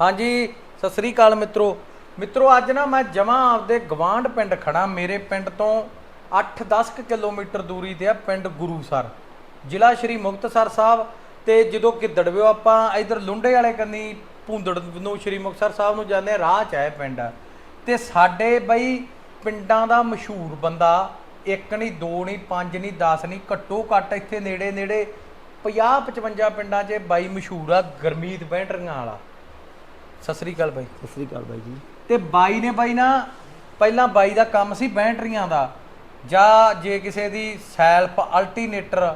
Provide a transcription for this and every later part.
ਹਾਂਜੀ ਸਤਿ ਸ੍ਰੀ ਅਕਾਲ ਮਿੱਤਰੋ। ਮਿੱਤਰੋ ਅੱਜ ਨਾ ਮੈਂ ਜਮਾਂ ਆਪਦੇ ਗਵਾਂਢ ਪਿੰਡ ਖੜਾ ਮੇਰੇ ਪਿੰਡ ਤੋਂ 8-10 ਕਿਲੋਮੀਟਰ ਦੂਰੀ ਤੇ ਆ ਪਿੰਡ ਗੁਰੂਸਰ ਜ਼ਿਲ੍ਹਾ ਸ਼੍ਰੀ ਮੁਕਤਸਰ ਸਾਹਿਬ ਤੇ ਜਦੋਂ ਗਿੱਦੜਵਿਓ ਆਪਾਂ ਇਧਰ ਲੁੰਡੇ ਵਾਲੇ ਕੰਨੀ ਭੂੰਦੜ ਨੂੰ ਸ਼੍ਰੀ ਮੁਕਤਸਰ ਸਾਹਿਬ ਨੂੰ ਜਾਂਦੇ ਆ, ਰਾਹ ਚ ਆਏ ਪਿੰਡ। ਤੇ ਸਾਡੇ ਬਈ ਪਿੰਡਾਂ ਦਾ ਮਸ਼ਹੂਰ ਬੰਦਾ ਇੱਕ ਨਹੀਂ ਦੋ ਨਹੀਂ ਪੰਜ ਨਹੀਂ 10 ਨਹੀਂ ਘੱਟੋ ਘੱਟ ਇੱਥੇ ਨੇੜੇ ਨੇੜੇ 50 55 ਪਿੰਡਾਂ 'ਚ ਬਾਈ ਮਸ਼ਹੂਰ ਆ ਗਰਮੀਤ ਬੈਂਟਰੀਆਂ ਵਾਲਾ। ਸਤਿ ਸ੍ਰੀ ਅਕਾਲ ਬਾਈ। ਸਤਿ ਸ੍ਰੀ ਅਕਾਲ ਬਾਈ ਜੀ। ਤੇ ਬਾਈ ਨੇ ਬਾਈ ਨਾ ਪਹਿਲਾਂ ਬਾਈ ਦਾ ਕੰਮ ਸੀ ਬੈਟਰੀਆਂ ਦਾ। ਜਾਂ ਜੇ ਕਿਸੇ ਦੀ ਸੈਲਫ ਅਲਟਰਨੇਟਰ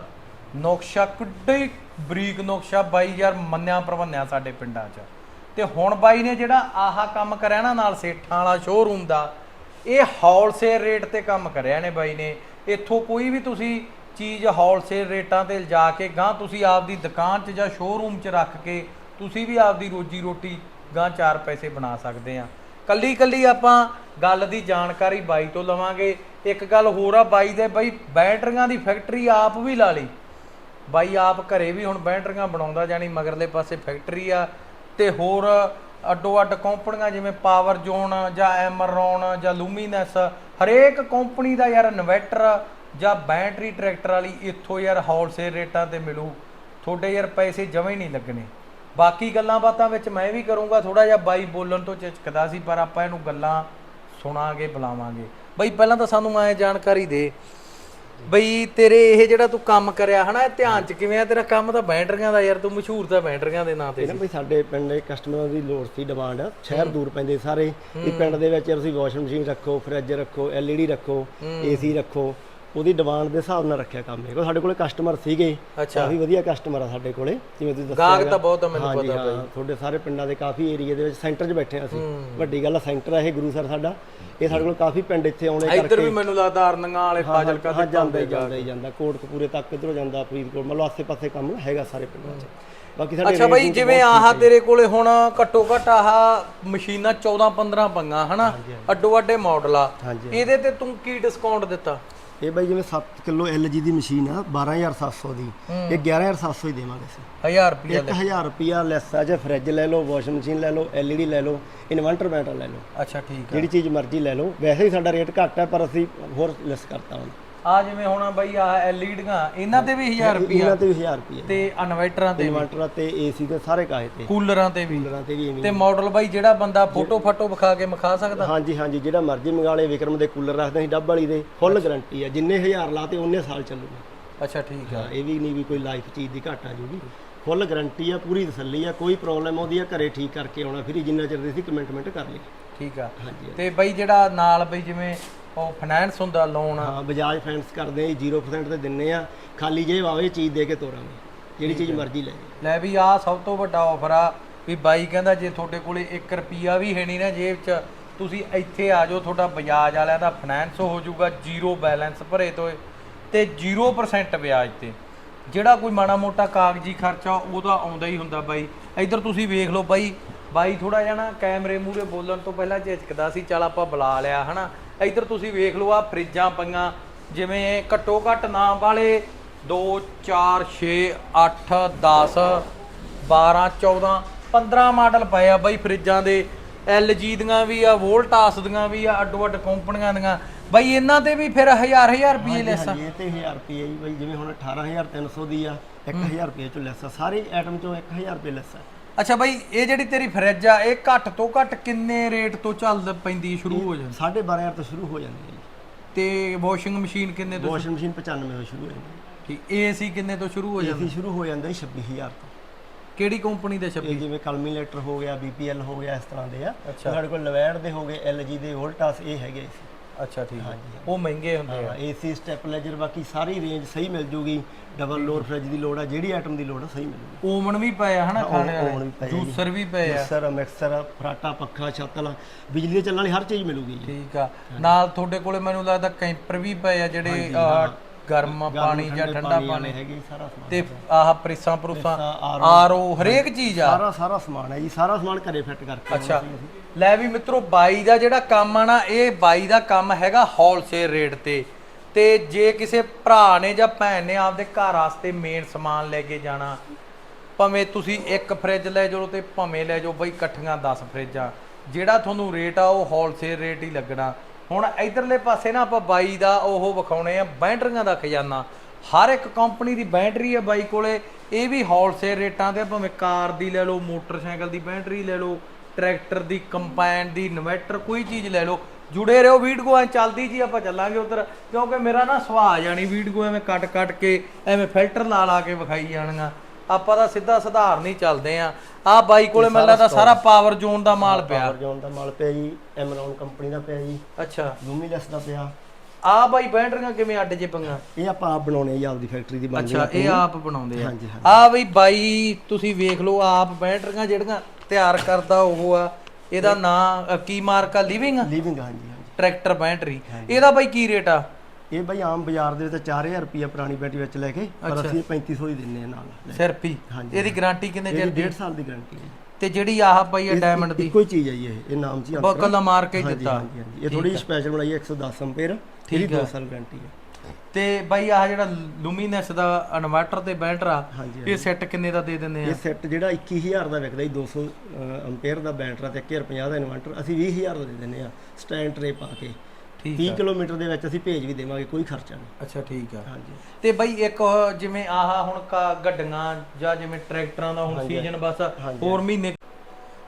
ਨਕਸ਼ਾ ਕਿੱਡੇ ਬਰੀਕ ਨਕਸ਼ਾ ਬਾਈ ਯਾਰ ਮੰਨਿਆ ਪ੍ਰਵੰਨਿਆ ਸਾਡੇ ਪਿੰਡਾਂ 'ਚ। ਤੇ ਹੁਣ ਬਾਈ ਨੇ ਜਿਹੜਾ ਆਹਾ ਕੰਮ ਕਰਿਆ ਨਾ ਨਾਲ ਸੇਠਾਂ ਵਾਲਾ ਸ਼ੋਰੂਮ ਦਾ ਇਹ ਹੌਲਸੇਲ ਰੇਟ ਤੇ ਕੰਮ ਕਰਿਆ ਨੇ ਬਾਈ ਨੇ। ਇੱਥੋਂ ਕੋਈ ਵੀ ਤੁਸੀਂ ਚੀਜ਼ ਹੌਲਸੇਲ ਰੇਟਾਂ ਤੇ ਲਿਜਾ ਕੇ ਗਾਂ ਤੁਸੀਂ ਆਪਦੀ ਦੁਕਾਨ 'ਚ ਜਾਂ ਸ਼ੋਰੂਮ 'ਚ ਰੱਖ ਕੇ ਤੁਸੀਂ ਵੀ ਆਪਦੀ ਰੋਜੀ ਰੋਟੀ ਗਾਂ ਚਾਰ ਪੈਸੇ ਬਣਾ ਸਕਦੇ ਆ। ਕੱਲੀ ਕੱਲੀ ਆਪਾਂ ਗੱਲ ਦੀ ਜਾਣਕਾਰੀ ਬਾਈ ਤੋਂ ਲਵਾਂਗੇ। ਇੱਕ ਗੱਲ ਹੋਰ ਆ ਬਾਈ ਦੇ, ਬਾਈ ਬੈਟਰੀਆਂ ਦੀ ਫੈਕਟਰੀ ਆਪ ਵੀ ਲਾ ਲਈ। ਬਾਈ ਆਪ ਘਰੇ ਵੀ ਹੁਣ ਬੈਟਰੀਆਂ ਬਣਾਉਂਦਾ ਜਾਨੀ ਮਗਰਲੇ ਪਾਸੇ ਫੈਕਟਰੀ ਆ। ਤੇ ਹੋਰ ਅੱਡੋ ਅੱਡ ਕੰਪਨੀਆਂ ਜਿਵੇਂ ਪਾਵਰ ਜ਼ੋਨ ਜਾਂ ਐਮਰੋਨ ਜਾਂ ਲੂਮੀਨੈਸ, ਹਰੇਕ ਕੰਪਨੀ ਦਾ ਯਾਰ ਇਨਵਰਟਰ ਜਾਂ ਬੈਟਰੀ ਟਰੈਕਟਰ ਵਾਲੀ ਇੱਥੋਂ ਯਾਰ ਹੋਲਸੇਲ ਰੇਟਾਂ ਤੇ ਮਿਲੂ। ਤੁਹਾਡੇ ਯਾਰ ਪੈਸੇ ਜਮੇ ਨਹੀਂ ਲੱਗਣੇ। ਬਾਕੀ ਗੱਲਾਂ ਬਾਤਾਂ ਵਿੱਚ ਮੈਂ ਵੀ ਕਰੂੰਗਾ ਥੋੜਾ ਜਿਹਾ ਬਾਈ ਬੋਲਣ ਤੋਂ ਝਿਜਕਦਾ ਸੀ ਪਰ ਆਪਾਂ ਇਹਨੂੰ ਗੱਲਾਂ ਸੁਣਾਂਗੇ ਬੁਲਾਵਾਂਗੇ। ਬਈ ਪਹਿਲਾਂ ਤਾਂ ਸਾਨੂੰ ਐ ਜਾਣਕਾਰੀ ਦੇ ਬਈ ਤੇਰੇ ਇਹ ਜਿਹੜਾ ਤੂੰ ਕੰਮ ਕਰਿਆ ਹਨਾ ਇਹ ਧਿਆਨ ਚ ਕਿਵੇਂ ਆ? ਤੇਰਾ ਕੰਮ ਤਾਂ ਬੈਟਰੀਆਂ ਦਾ ਯਾਰ ਤੂੰ ਮਸ਼ਹੂਰ ਤਾਂ ਬੈਟਰੀਆਂ ਦੇ ਨਾਂ ਤੇ ਇਹ ਨਾ ਬਈ ਸਾਡੇ ਪਿੰਡ ਦੇ ਕਸਟਮਰਾਂ ਦੀ ਲੋੜ ਸੀ ਡਿਮਾਂਡ ਸ਼ਹਿਰ ਦੂਰ ਪੈਂਦੇ ਸਾਰੇ। ਵੀ ਪਿੰਡ ਦੇ ਵਿੱਚ ਤੁਸੀਂ ਵਾਸ਼ਿੰਗ ਮਸ਼ੀਨ ਰੱਖੋ ਫਰਿੱਜ ਰੱਖੋ ਐਲਈਡੀ ਰੱਖੋ ਏਸੀ ਰੱਖੋ। ਉਹਦੀ ਡਿਮਾਂਡ ਦੇ ਹਿਸਾਬ ਨਾਲ ਰੱਖਿਆ ਕੰਮ ਇਹ ਸਾਡੇ ਕੋਲੇ ਕਸਟਮਰ ਸੀਗੇ। ਅੱਛਾ। ਕਾਫੀ ਵਧੀਆ ਕਸਟਮਰ ਆ ਸਾਡੇ ਕੋਲੇ ਜਿਵੇਂ ਤੁਸੀਂ ਦੱਸਿਆ ਗਾਹਕ। ਤਾਂ ਬਹੁਤ ਆ ਮੈਨੂੰ ਪਤਾ ਹਾਂ, ਤੁਹਾਡੇ ਸਾਰੇ ਪਿੰਡਾਂ ਦੇ ਕਾਫੀ ਏਰੀਆ ਦੇ ਵਿੱਚ ਸੈਂਟਰ 'ਚ ਬੈਠੇ ਆ ਅਸੀਂ। ਵੱਡੀ ਗੱਲ ਆ ਸੈਂਟਰ ਆ ਇਹ ਗੁਰੂ ਸਰ ਸਾਡਾ। ਇਹ ਸਾਡੇ ਕੋਲ ਕਾਫੀ ਪਿੰਡ ਇੱਥੇ ਆਉਣੇ ਇੱਧਰ ਵੀ ਮੈਨੂੰ ਲੱਗਦਾ ਅਰਨੰਗਾਂ ਵਾਲੇ ਫਾਜ਼ਿਲਕਾ ਹਾਂ ਜਾਂਦਾ ਜਾਂਦਾ ਹੀ ਜਾਂਦਾ। ਕੋਟਕਪੂਰੇ ਤੱਕ ਇਧਰੋਂ ਜਾਂਦਾ ਫਰੀਦਕੋਟ ਮਤਲਬ ਆਸੇ-ਪਾਸੇ ਕੰਮ ਹੈਗਾ ਸਾਰੇ ਪਿੰਡਾਂ 'ਚ। ਬਾਕੀ ਸਾਡੇ ਅੱਛਾ ਬਈ ਜਿਵੇਂ ਆਹ ਤੇਰੇ ਕੋਲੇ ਹੁਣ ਘੱਟੋ ਘੱਟ ਆਹ ਮਸ਼ੀਨਾਂ 14 15 ਪੰਗਾ ਹਨਾ? ਅੱਡੋ ਅੱਡੇ ਮਾਡਲ ਆ। ਇਹਦੇ ਤੇ ਤੂੰ ਕੀ ਡਿਸਕਾਊਂਟ ਦਿੱਤਾ? ਇਹ ਬਾਈ ਜਿਵੇਂ 7 ਕਿਲੋ LG ਦੀ ਮਸ਼ੀਨ ਆ 12700 ਦੀ। ਇਹ 11700 ਹੀ ਦੇਵਾਂਗੇ ਅਸੀਂ। 1000 ਰੁਪਏ 1000 ਰੁਪਿਆ ਲੈਸ ਆ ਜੇ ਫਰਿੱਜ ਲੈ ਲਓ ਵਾਸ਼ਿੰਗ ਮਸ਼ੀਨ ਲੈ ਲਓ LED ਲੈ ਲਓ ਇਨਵਰਟਰ ਬੈਟਰ ਲੈ ਲਓ। ਅੱਛਾ ਠੀਕ ਆ। ਜਿਹੜੀ ਚੀਜ਼ ਮਰਜ਼ੀ ਲੈ ਲਓ। ਵੈਸੇ ਹੀ ਸਾਡਾ ਰੇਟ ਘੱਟ ਹੈ ਪਰ ਅਸੀਂ ਹੋਰ ਲੈਸ ਕਰਤਾ ਹੁਣ। ਆ ਜਿਵੇਂ ਹੁਣ ਬਈ ਆਹ ਐਲਈਡੀਆਂ ਇਹਨਾਂ ਤੇ ਵੀ 1000 ਰੁਪਏ ਇਹਨਾਂ ਤੇ ਵੀ 1000 ਰੁਪਏ ਤੇ ਇਨਵਰਟਰਾਂ ਤੇ ਵੀ। ਇਨਵਰਟਰ ਤੇ ਏਸੀ ਤੇ ਸਾਰੇ ਕਾਹੇ ਤੇ। ਕੂਲਰਾਂ ਤੇ ਵੀ। ਕੂਲਰਾਂ ਤੇ ਵੀ ਐਵੇਂ ਤੇ ਮਾਡਲ ਬਾਈ ਜਿਹੜਾ ਬੰਦਾ ਫੋਟੋ ਫਾਟੋ ਵਿਖਾ ਕੇ ਵਿਖਾ ਸਕਦਾ। ਹਾਂਜੀ ਹਾਂਜੀ ਜਿਹੜਾ ਮਰਜ਼ੀ ਮੰਗਾ ਲੇ ਵਿਕਰਮ ਦੇ ਕੂਲਰ ਰੱਖਦੇ ਅਸੀਂ ਡੱਬ ਵਾਲੀ ਦੇ ਫੁੱਲ ਗਾਰੰਟੀ ਹੈ ਜਿੰਨੇ ਹਜ਼ਾਰ ਲਾਤੇ ਉਹਨੇ ਸਾਲ ਚੱਲੂਗਾ। ਅੱਛਾ ਠੀਕ ਆ। ਇਹ ਵੀ ਨਹੀਂ ਵੀ ਕੋਈ ਲਾਈਫ ਚੀਜ਼ ਦੀ ਘਾਟ ਆ ਜੂਗੀ। ਫੁੱਲ ਗਾਰੰਟੀ ਆ ਪੂਰੀ ਤਸੱਲੀ ਆ ਕੋਈ ਪ੍ਰੋਬਲਮ ਆਉਂਦੀ ਆ ਘਰੇ ਠੀਕ ਕਰਕੇ ਆਉਣਾ ਫਿਰ ਜਿੰਨਾ ਚਿਰ ਦੇ ਸੀ ਕਮੈਂਟਮੈਂਟ ਕਰ ਲਈ ਠੀਕ ਆ। ਹਾਂਜੀ। ਤੇ ਬਈ ਜਿਹੜਾ ਨਾਲ ਬਈ ਜਿਵੇਂ ਉਹ ਫਾਈਨੈਂਸ ਹੁੰਦਾ ਲੋਨ ਹਾਂ ਬਜਾਜ ਫਾਈਨੈਂਸ ਕਰਦੇ ਆ 0% ਤੇ ਦਿੰਨੇ ਆ। ਖਾਲੀ ਜੇਬ ਆਵੇ ਚੀਜ਼ ਦੇ ਕੇ ਤੋਰਾਂਗੇ ਜਿਹੜੀ ਚੀਜ਼ ਮਰਜ਼ੀ ਲੈ ਲੈ ਵੀ ਆ ਸਭ ਤੋਂ ਵੱਡਾ ਆਫਰ ਆ ਵੀ ਬਾਈ ਕਹਿੰਦਾ ਜੇ ਤੁਹਾਡੇ ਕੋਲੇ 1 ਰੁਪਿਆ ਵੀ ਹੈ ਨਹੀਂ ਨਾ ਜੇਬ 'ਚ ਤੁਸੀਂ ਇੱਥੇ ਆ ਜਾਓ ਤੁਹਾਡਾ ਬਜਾਜ ਵਾਲਿਆਂ ਦਾ ਫਾਈਨੈਂਸ ਹੋ ਜਾਊਗਾ ਜ਼ੀਰੋ ਬੈਲੈਂਸ ਭਰੇ ਤੋਂ ਤੇ 0% ਵਿਆਜ ਤੇ। ਜਿਹੜਾ ਕੋਈ ਮਾੜਾ ਮੋਟਾ ਕਾਗਜ਼ੀ ਖਰਚਾ ਉਹਦਾ ਆਉਂਦਾ ਹੀ ਹੁੰਦਾ ਬਾਈ। ਇੱਧਰ ਤੁਸੀਂ ਵੇਖ ਲਓ ਬਾਈ। ਬਾਈ ਥੋੜਾ ਜਿਹਾ ਨਾ ਕੈਮਰੇ ਮੂਹਰੇ ਬੋਲਣ ਤੋਂ ਪਹਿਲਾਂ ਝਿਜਕਦਾ ਸੀ ਚੱਲ ਆਪਾਂ ਬੁਲਾ ਲਿਆ ਹਨਾ? ਇੱਧਰ ਤੁਸੀਂ ਵੇਖ ਲਓ ਆ ਫਰਿੱਜਾਂ ਪਈਆਂ ਜਿਵੇਂ ਘੱਟੋ ਘੱਟ ਨਾਮ ਵਾਲੇ 2 4 6 8 10 12 14 15 ਮਾਡਲ ਪਏ ਆ ਬਾਈ ਫਰਿੱਜਾਂ ਦੇ। LG ਦੀਆਂ ਵੀ ਆ ਵੋਲਟਾਸ ਦੀਆਂ ਵੀ ਆ ਅੱਡੋ ਅੱਡ ਕੰਪਨੀਆਂ ਦੀਆਂ। ਬਾਈ ਇਹਨਾਂ ਤੇ ਵੀ ਫਿਰ ਹਜ਼ਾਰ ਹਜ਼ਾਰ ਰੁਪਏ ਲੈਸ। ਹਾਂਜੀ ਇਹ ਤੇ 1000 ਰੁਪਏ ਜੀ। ਬਈ ਜਿਵੇਂ ਹੁਣ 18300 ਦੀ ਆ 1000 ਰੁਪਏ ਚੋਂ ਲੈਸ। ਆ ਸਾਰੇ ਆਈਟਮ ਚੋਂ 1000 ਰੁਪਏ ਲੈਸ। ਆ ਅੱਛਾ ਬਾਈ ਇਹ ਜਿਹੜੀ ਤੇਰੀ ਫਰਿੱਜ ਆ ਇਹ ਘੱਟ ਤੋਂ ਘੱਟ ਕਿੰਨੇ ਰੇਟ ਤੋਂ ਚੱਲ ਪੈਂਦੀ ਸ਼ੁਰੂ ਹੋ ਜਾਂਦੀ 12500 ਤੋਂ ਸ਼ੁਰੂ ਹੋ ਜਾਂਦੀ ਹੈ ਜੀ। ਤੇ ਵਾਸ਼ਿੰਗ ਮਸ਼ੀਨ ਕਿੰਨੇ ਤੋਂ ਵਾਸ਼ਿੰਗ ਮਸ਼ੀਨ 95 ਤੋਂ ਸ਼ੁਰੂ ਹੋ ਜਾਂਦੀ ਹੈ ਠੀਕ ਏਸੀ ਕਿੰਨੇ ਤੋਂ ਸ਼ੁਰੂ ਹੋ ਜਾਂਦਾ ਏਸੀ ਸ਼ੁਰੂ ਹੋ ਜਾਂਦਾ ਜੀ 26000 ਤੋਂ। ਕਿਹੜੀ ਕੰਪਨੀ ਦੇ 26 ਇਹ ਜਿਵੇਂ ਕਲਮੀਨੇਟਰ ਹੋ ਗਿਆ BPL ਹੋ ਗਿਆ ਇਸ ਤਰ੍ਹਾਂ ਦੇ ਆ। ਅੱਛਾ। ਸਾਡੇ ਕੋਲ ਲਵੈੜ ਦੇ ਹੋ ਗਏ LG ਦੇ ਵੋਲਟਾਸ ਇਹ ਹੈਗੇ ਸੀ ਅੱਛਾ ਠੀਕ ਹੈ। ਉਹ ਮਹਿੰਗੇ ਹੁੰਦੇ ਆ। ਏਸੀ ਸਟੈਪਲਾਈਜ਼ਰ ਬਾਕੀ ਸਾਰੀ ਰੇਂਜ ਸਹੀ ਮਿਲ ਜੂਗੀ। ਡਬਲ ਲੋਰ ਫ੍ਰਿਜ ਦੀ ਲੋੜ ਆ ਜਿਹੜੀ ਆਈਟਮ ਦੀ ਲੋੜ ਆ ਸਹੀ ਮਿਲੂਗੀ। ਓਵਨ ਵੀ ਪਏ ਆ ਹਨਾ ਖਾਣੇ ਵਾਲੇ। ਜੂਸਰ ਵੀ ਪਏ ਆ। ਮਿਕਸਰ ਮਿਕਸਰ ਫਰਾਟਾ ਪੱਖਾ ਛੱਤਲ ਬਿਜਲੀ ਦੇ ਚੱਲਣ ਵਾਲੀ ਹਰ ਚੀਜ਼ ਮਿਲੂਗੀ ਠੀਕ ਆ। ਨਾਲ ਤੁਹਾਡੇ ਕੋਲੇ ਮੈਨੂੰ ਲੱਗਦਾ ਕੈਂਪਰ ਵੀ ਪਏ ਆ ਜਿਹੜੇ ਗਰਮ ਪਾਣੀ ਜਾਂ ਠੰਡਾ ਪਾਣੀ ਹੈਗੇ ਸਾਰਾ ਸਮਾਨ ਤੇ ਆਹ ਪ੍ਰੈਸਾਂ ਪ੍ਰੂਸਾਂ ਪ੍ਰੈਸਾਂ, ਆਰਓ ਹਰੇਕ ਚੀਜ਼ ਆ। ਸਾਰਾ ਸਾਰਾ ਸਮਾਨ ਹੈ ਜੀ ਸਾਰਾ ਸਮਾਨ ਘਰੇ ਫਿੱਟ ਕਰਕੇ ਅੱਛਾ। ਲੈ ਵੀ ਮਿੱਤਰੋ ਬਾਈ ਦਾ ਜਿਹੜਾ ਕੰਮ ਆ ਨਾ ਇਹ ਬਾਈ ਦਾ ਕੰਮ ਹੈਗਾ ਹੋਲਸੇਲ ਰੇਟ ਤੇ। ਤੇ ਜੇ ਕਿਸੇ ਭਰਾ ਨੇ ਜਾਂ ਭੈਣ ਨੇ ਆਪਦੇ ਘਰ ਵਾਸਤੇ ਮੇਨ ਸਮਾਨ ਲੈ ਕੇ ਜਾਣਾ ਭਾਵੇਂ ਤੁਸੀਂ ਇੱਕ ਫ੍ਰਿਜ ਲੈ ਜਾਓ ਤੇ ਭਾਵੇਂ ਲੈ ਜਾਓ ਬਈ ਇਕੱਠੀਆਂ 10 ਫ੍ਰਿਜਾਂ ਜਿਹੜਾ ਤੁਹਾਨੂੰ ਰੇਟ ਆ ਉਹ ਹੋਲਸੇਲ ਰੇਟ ਹੀ ਲੱਗਣਾ। ਹੁਣ ਇਧਰਲੇ ਪਾਸੇ ਨਾ ਆਪਾਂ ਬਾਈ ਦਾ ਉਹ ਵਿਖਾਉਣੇ ਆ ਬੈਟਰੀਆਂ ਦਾ ਖਜ਼ਾਨਾ। ਹਰ ਇੱਕ ਕੰਪਨੀ ਦੀ ਬੈਟਰੀ ਹੈ ਬਾਈ ਕੋਲੇ। ਇਹ ਵੀ ਹੋਲਸੇਲ ਰੇਟਾਂ ਤੇ ਭਾਵੇਂ ਕਾਰ ਦੀ ਲੈ ਲਓ, ਮੋਟਰਸਾਈਕਲ ਦੀ ਬੈਟਰੀ ਲੈ ਲਓ, ਟਰੈਕਟਰ ਦੀ ਕੰਪਾਈਨ ਦੀ ਇਨਵੈਟਰ ਕੋਈ ਚੀਜ਼ ਲੈ ਲਓ। ਜੁੜੇ ਰਹੋ, ਵੀਡੀਓ ਐ ਚੱਲਦੀ ਜੀ, ਆਪਾਂ ਚੱਲਾਂਗੇ ਉਧਰ। ਕਿਉਂਕਿ ਮੇਰਾ ਨਾ ਸੁਭਾਅ ਜਾਣੀ ਵੀਡੀਓ ਐਵੇਂ ਕੱਟ ਕੱਟ ਕੇ, ਐਵੇਂ ਫਿਲਟਰ ਲਾ ਲਾ ਕੇ ਵਿਖਾਈ ਜਾਣੀਆਂ ਆਪਾਂ ਤਾਂ ਸਿੱਧਾ ਸਧਾਰਨ ਹੀ ਚੱਲਦੇ ਆ। ਆ ਬਾਈ ਕੋਲੇ ਮੈਨੂੰ ਲੱਗਦਾ ਸਾਰਾ ਪਾਵਰ ਜ਼ੋਨ ਦਾ ਮਾਲ ਪਿਆ। ਪਾਵਰ ਜ਼ੋਨ ਦਾ ਮਾਲ ਪਿਆ ਜੀ ਐਮਰੌਨ ਕੰਪਨੀ ਦਾ ਪਿਆ ਜੀ। ਅੱਛਾ। ਲੂਮੀਲੈਸ ਦਾ ਪਿਆ। ਆ ਬਾਈ ਬੈਟਰੀਆਂ ਕਿਵੇਂ ਅੱਡ ਜੇ ਪੰਗਾ ਇਹ ਆਪਾਂ ਆਪ ਬਣਾਉਣੇ ਆ ਜੀ ਆਪਦੀ ਫੈਕਟਰੀ ਦੀ ਬਣਦੀ ਅੱਛਾ ਇਹ ਆਪ ਬਣਾਉਂਦੇ ਆ। ਹਾਂਜੀ। ਆ ਬਈ ਬਾਈ ਤੁਸੀਂ ਵੇਖ ਲਓ ਆਪ ਬੈਟਰੀਆਂ ਜਿਹੜੀਆਂ ਤਿਆਰ ਕਰਦਾ ਉਹ ਆ ਇਹਦਾ ਨਾਂ ਕੀ ਮਾਰਕ? ਲਿਵਿੰਗ ਲੀਵਿੰਗ ਹਾਂਜੀ ਹਾਂਜੀ। ਟਰੈਕਟਰ ਬੈਟਰੀ ਇਹਦਾ ਬਾਈ ਕੀ ਰੇਟ ਆ? ਇਹ ਬਾਈ ਆਮ ਬਾਜ਼ਾਰ ਦੇ ਵਿੱਚ 4000 ਰੁਪਏ ਪੁਰਾਣੀ ਬੈਟਰੀ ਵਿੱਚ ਲੈ ਕੇ ਪਰ ਅਸੀਂ 3500 ਹੀ ਦਿੰਨੇ ਆ ਨਾਲ। ਸਿਰਫ ਹੀ। ਇਹਦੀ ਗਾਰੰਟੀ ਕਿੰਨੇ ਚਿਰ ਦੀ 1.5 ਸਾਲ ਦੀ ਗਾਰੰਟੀ ਹੈ ਤੇ ਜਿਹੜੀ ਆਹ ਪਈ ਆ ਡਾਇਮੰਡ ਦੀ? ਹੀ ਚੀਜ਼ ਹੈ ਇਹ ਇਹ ਨਾਮ ਜੀ ਬਕਲ ਮਾਰ ਕੇ ਦਿੱਤਾ। ਇਹ ਥੋੜੀ ਸਪੈਸ਼ਲ ਬਣਾਈ ਹੈ 110 ਐਂਪੀਅਰ ਇਹਦੀ 2 ਸਾਲ ਗਾਰੰਟੀ ਹੈ। ਤੇ ਬਾਈ ਆਹ ਜਿਹੜਾ ਲੂਮੀਨੈਸ ਦਾ ਇਨਵਰਟਰ ਤੇ ਬੈਟਰ ਆ ਇਹ ਸੈੱਟ ਕਿੰਨੇ ਦਾ ਦੇ ਦਿੰਦੇ ਆ? ਇਹ ਸੈੱਟ ਜਿਹੜਾ 21000 ਦਾ ਵਿਕਦਾ ਜੀ 200 ਐਂਪੀਅਰ ਦਾ ਬੈਟਰਾ ਤੇ 1050 ਦਾ ਇਨਵਰਟਰ ਅਸੀਂ 20000 ਦਾ ਦੇ ਦਿੰਨੇ ਆ ਸਟੈਂਡ ਟਰੇ ਪਾ ਕੇ। ਠੀਕ 30 ਕਿਲੋਮੀਟਰ ਦੇ ਵਿੱਚ ਅਸੀਂ ਭੇਜ ਵੀ ਦੇਵਾਂਗੇ ਕੋਈ ਖਰਚਾ ਨਹੀਂ। ਅੱਛਾ ਠੀਕ ਆ। ਹਾਂਜੀ। ਤੇ ਬਾਈ ਇੱਕ ਉਹ ਜਿਵੇਂ ਆਹ ਹੁਣ ਕਾ- ਗੱਡੀਆਂ ਜਾਂ ਜਿਵੇਂ ਟਰੈਕਟਰਾਂ ਦਾ ਹੁਣ ਸੀਜ਼ਨ ਬਸ ਹੋਰ ਮਹੀਨੇ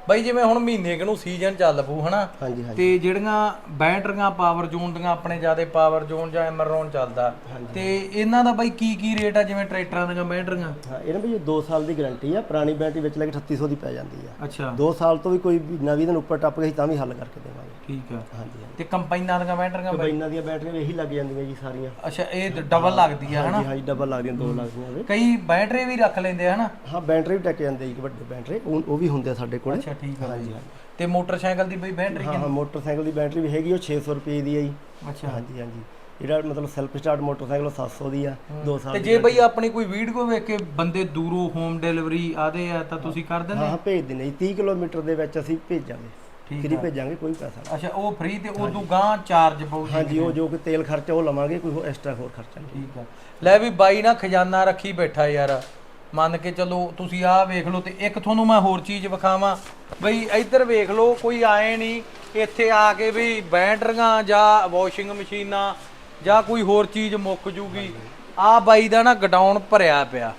ਬਾਈ ਜਿਵੇਂ ਹੁਣ ਮਹੀਨੇ ਕੁ ਨੂੰ ਸੀਜ਼ਨ ਚੱਲ ਪੂ ਹਨਾ? ਹਾਂਜੀ ਹਾਂਜੀ। ਤੇ ਜਿਹੜੀਆਂ ਬੈਟਰੀਆਂ ਪਾਵਰ ਜ਼ੋਨ ਦੀਆਂ ਆਪਣੇ ਜਿਆਦੇ ਪਾਵਰ ਜ਼ੋਨ ਜਾਂ ਐਮਰੋਨ ਚੱਲਦਾ ਤੇ ਇਹਨਾਂ ਦਾ ਬਾਈ ਕੀ ਕੀ ਰੇਟ ਆ ਜਿਵੇਂ ਟਰੈਕਟਰਾਂ ਦੀਆਂ ਬੈਟਰੀਆਂ? ਹਾਂ ਇਹਨਾਂ ਵੀ 2 ਸਾਲ ਦੀ ਗਾਰੰਟੀ ਆ ਪੁਰਾਣੀ ਬੈਟਰੀ ਵਿੱਚ ਲੈ ਕੇ 3800 ਦੀ ਪੈ ਜਾਂਦੀ ਆ। ਅੱਛਾ। 2 ਸਾਲ ਤੋਂ ਵੀ ਕੋਈ ਨਵੀਂ ਦਿਨ ਉੱਪਰ ਟੱਪ ਗਈ ਤਾਂ ਵੀ ਹੱਲ ਕਰਕੇ ਦੇਵਾਂਗੇ। ਠੀਕ ਆ। ਹਾਂਜੀ ਤੇ ਕੰਪਾਈਨਾਂ ਦੀਆਂ ਬੈਟਰੀਆਂ ਬਾਈ? ਕੰਬਾਈਨਾਂ ਦੀਆਂ ਬੈਟਰੀਆਂ ਇਹੀ ਲੱਗ ਜਾਂਦੀਆਂ ਜੀ ਸਾਰੀਆਂ। ਅੱਛਾ ਇਹ ਡਬਲ ਲੱਗਦੀ ਆ ਹਨਾ? ਹਾਂਜੀ ਹਾਂਜੀ ਡਬਲ ਲੱਗਦੀਆਂ ਦੋ ਲੱਗਦੀਆਂ ਵੀ ਕਈ ਬੈਟਰੀ ਵੀ ਰੱਖ ਲੈਂਦੇ ਆ ਹਨਾ? ਹਾਂ ਬੈਟਰੀ ਵੀ ਟੱਕ ਜਾਂਦੇ ਜੀ ਵੱਡੇ ਬੈਟਰੀ ਉਹ ਉਹ ਵੀ ਹੁੰਦੇ ਆ ਸਾਡੇ ਕੋਲੇ। ਅੱਛਾ ਠੀਕ ਆ ਬਾਈ। ਹਾਂਜੀ ਤੇ ਮੋਟਰਸਾਈਕਲ ਦੀ ਬਈ ਬੈਟਰੀ ਹਾਂ ਹਾਂ ਮੋਟਰਸਾਈਕਲ ਦੀ ਬੈਟਰੀ ਵੀ ਹੈਗੀ ਉਹ 600 ਰੁਪਏ ਦੀ ਹੈ ਜੀ। ਅੱਛਾ। ਹਾਂਜੀ ਹਾਂਜੀ। ਜਿਹੜਾ ਮਤਲਬ ਸੈਲਫ ਸਟਾਰਟ ਮੋਟਰਸਾਈਕਲ ਉਹ 700 ਦੀ ਆ 2 ਸਾਲ ਤੇ ਜੇ ਬਈ ਆਪਣੀ ਕੋਈ ਵੀਡੀਓ ਵੇਖ ਕੇ ਬੰਦੇ ਦੂਰੋਂ ਹੋਮ ਡਿਲੀਵਰੀ ਆਦੇ ਆ ਤਾਂ ਤੁਸੀਂ ਕਰ ਦਿੰਦੇ? ਹਾਂ ਭੇਜ ਦਿੰਦੇ ਜੀ। 30 ਕਿਲੋਮੀਟਰ ਦੇ ਵਿੱਚ ਅਸੀਂ ਭੇਜਾਂਗੇ। ਠੀਕ ਫ੍ਰੀ ਭੇਜਾਂਗੇ ਕੋਈ ਪੈਸਾ ਨਹੀਂ। ਅੱਛਾ ਉਹ ਫ੍ਰੀ ਤੇ ਉਦੋਂ ਗਾਂ ਚਾਰਜ ਪਊ ਜੀ ਹਾਂਜੀ ਉਹ ਜੋ ਕਿ ਤੇਲ ਖਰਚਾ ਉਹ ਲਵਾਂਗੇ ਕੋਈ ਐਕਸਟਰਾ ਹੋਰ ਖਰਚਾ ਨਹੀਂ। ਠੀਕ ਆ। ਲੈ ਵੀ ਬਾਈ ਨਾ ਖਜ਼ਾਨਾ ਰੱਖੀ ਬੈਠਾ ਯਾਰ। ਮੰਨ ਕੇ ਚੱਲੋ ਤੁਸੀਂ ਆਹ ਵੇਖ ਲਓ ਤੇ ਇੱਕ ਤੁਹਾਨੂੰ ਮੈਂ ਹੋਰ ਚੀਜ਼ ਵਿਖਾਵਾਂ। ਬਈ ਇੱਧਰ ਵੇਖ ਲਓ, ਕੋਈ ਆਏ ਨਹੀਂ। ਇੱਥੇ ਆ ਕੇ ਵੀ ਬੈਟਰੀਆਂ ਜਾਂ ਵਾਸ਼ਿੰਗ ਮਸ਼ੀਨਾਂ ਜਾਂ ਕੋਈ ਹੋਰ ਚੀਜ਼ ਮੁੱਕ ਜੂਗੀ। ਆਹ ਬਾਈ ਦਾ ਨਾ ਗਡਾਊਨ ਭਰਿਆ ਪਿਆ।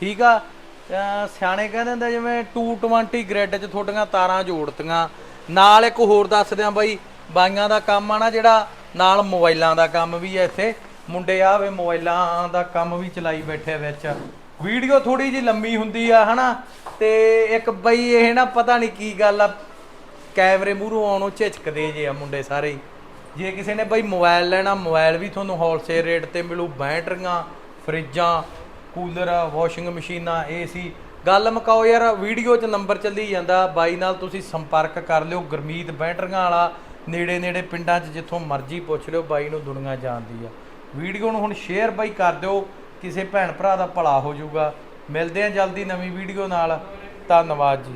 ਠੀਕ ਆ? ਸਿਆਣੇ ਕਹਿੰਦੇ ਹੁੰਦੇ ਜਿਵੇਂ 220 ਗ੍ਰਿਡ 'ਚ ਤੁਹਾਡੀਆਂ ਤਾਰਾਂ ਜੋੜਤੀਆਂ। ਨਾਲ ਇੱਕ ਹੋਰ ਦੱਸ ਦਿਆਂ ਬਾਈ, ਬਾਈਆਂ ਦਾ ਕੰਮ ਆ ਨਾ ਜਿਹੜਾ, ਨਾਲ ਮੋਬਾਈਲਾਂ ਦਾ ਕੰਮ ਵੀ ਹੈ ਇੱਥੇ। ਮੁੰਡੇ ਆ ਵੇ ਮੋਬਾਈਲਾਂ ਦਾ ਕੰਮ ਵੀ ਚਲਾਈ ਬੈਠੇ ਵਿੱਚ। ਵੀਡੀਓ ਥੋੜੀ ਜੀ ਲੰਮੀ ਹੁੰਦੀ ਆ, ਹਨਾ? ਤੇ ਇੱਕ ਬਈ ਇਹ ਨਾ ਪਤਾ ਨਹੀਂ ਕੀ ਗੱਲ ਆ, ਕੈਮਰੇ ਮੂਹਰੋਂ ਆਉਣੋਂ ਝਿਚਕਦੇ ਜੇ ਆ ਮੁੰਡੇ ਸਾਰੇ ਹੀ। ਜੇ ਕਿਸੇ ਨੇ ਬਈ ਮੋਬਾਈਲ ਲੈਣਾ ਮੋਬਾਈਲ ਵੀ ਤੁਹਾਨੂੰ ਹੋਲਸੇਲ ਰੇਟ ਤੇ ਮਿਲੂ, ਬੈਟਰੀਆਂ, ਫਰਿੱਜਾਂ, ਕੂਲਰ, ਵਾਸ਼ਿੰਗ ਮਸ਼ੀਨਾਂ, ਏਸੀ। ਗੱਲ ਮੁਕਾਓ ਯਾਰ, ਵੀਡੀਓ 'ਚ ਨੰਬਰ ਚੱਲੀ ਜਾਂਦਾ, ਬਾਈ ਨਾਲ ਤੁਸੀਂ ਸੰਪਰਕ ਕਰ ਲਿਓ, ਗਰਮੀਤ ਬੈਟਰੀਆਂ ਵਾਲਾ ਨੇੜੇ ਨੇੜੇ ਪਿੰਡਾਂ 'ਚ ਜਿੱਥੋਂ ਮਰਜ਼ੀ ਪੁੱਛ ਲਿਓ, ਬਾਈ ਨੂੰ ਦੁਨੀਆ ਜਾਣਦੀ ਆ। ਵੀਡੀਓ ਨੂੰ ਹੁਣ ਸ਼ੇਅਰ ਬਾਈ ਕਰ ਦਿਓ ਕਿਸੇ ਭੈਣ ਭਰਾ ਦਾ ਭਲਾ ਹੋ ਜਾਊਗਾ। ਮਿਲਦੇ ਆ ਜਲਦੀ ਨਵੀਂ ਵੀਡੀਓ ਨਾਲ। ਧੰਨਵਾਦ ਜੀ।